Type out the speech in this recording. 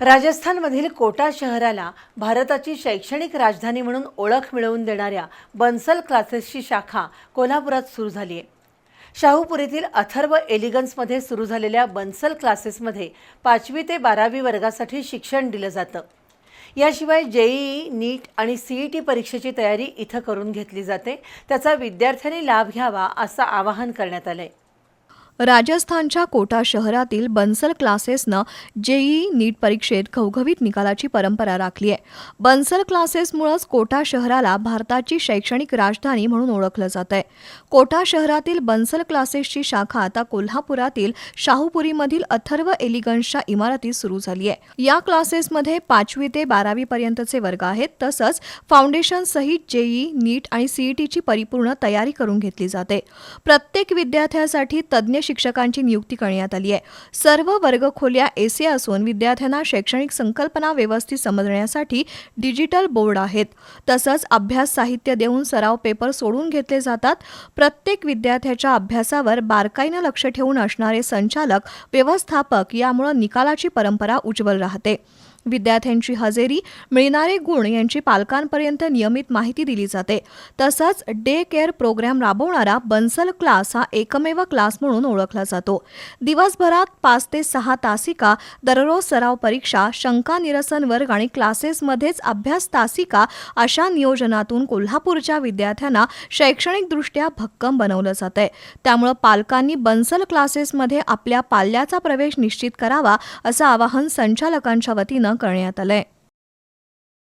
राजस्थानमधील कोटा शहराला भारताची शैक्षणिक राजधानी म्हणून ओळख मिळवून देणाऱ्या बन्सल क्लासेसची शाखा कोल्हापुरात सुरू झाली आहे. शाहूपुरीतील अथर्व एलिगन्समध्ये सुरू झालेल्या बन्सल क्लासेसमध्ये पाचवी ते बारावी वर्गासाठी शिक्षण दिलं जातं. याशिवाय जेईई नीट आणि सीईटी परीक्षेची तयारी इथं करून घेतली जाते. त्याचा विद्यार्थ्यांनी लाभ घ्यावा असं आवाहन करण्यात आलं आहे राजस्थानच्या कोटा शहरातील बन्सल क्लासेसनं जेईई नीट परीक्षेत घवघवीत निकालाची परंपरा राखली आहे. बन्सल क्लासेसमुळंच कोटा शहराला भारताची शैक्षणिक राजधानी म्हणून ओळखलं जात आहे. कोटा शहरातील बन्सल क्लासेसची शाखा आता कोल्हापुरातील शाहूपुरीमधील अथर्व एलिगन्सच्या इमारतीत सुरू झाली आहे. या क्लासेसमध्ये पाचवी ते बारावी पर्यंतचे वर्ग आहेत. तसंच फाउंडेशन सहित जेईई नीट आणि सीईटीची परिपूर्ण तयारी करून घेतली जाते. प्रत्येक विद्यार्थ्यासाठी तज्ज्ञ शिक्षकांची नियुक्ती करण्यात आली आहे. सर्व वर्गखोल्या एसी असून विद्यार्थ्यांना शैक्षणिक संकल्पना व्यवस्थित समजण्यासाठी डिजिटल बोर्ड आहेत. तसंच अभ्यास साहित्य देऊन सराव पेपर सोडून घेतले जातात. प्रत्येक विद्यार्थ्याच्या अभ्यासावर बारकाईनं लक्ष ठेवून असणारे संचालक व्यवस्थापक यामुळे निकालाची परंपरा उज्ज्वल राहते. विद्यार्थ्यांची हजेरी मिळणारे गुण यांची पालकांपर्यंत नियमित माहिती दिली जाते. तसंच डे केअर प्रोग्राम राबवणारा बन्सल क्लास हा एकमेव क्लास म्हणून ओळखला जातो. दिवसभरात पाच ते सहा तासिका दररोज सराव परीक्षा शंका निरसन वर्ग आणि क्लासेसमध्येच अभ्यास तासिका अशा नियोजनातून कोल्हापूरच्या विद्यार्थ्यांना शैक्षणिकदृष्ट्या भक्कम बनवलं जात आहे त्यामुळं पालकांनी बन्सल क्लासेसमध्ये आपल्या पाल्याचा प्रवेश निश्चित करावा असं आवाहन संचालकांच्या वतीनं करण्यात आलंय.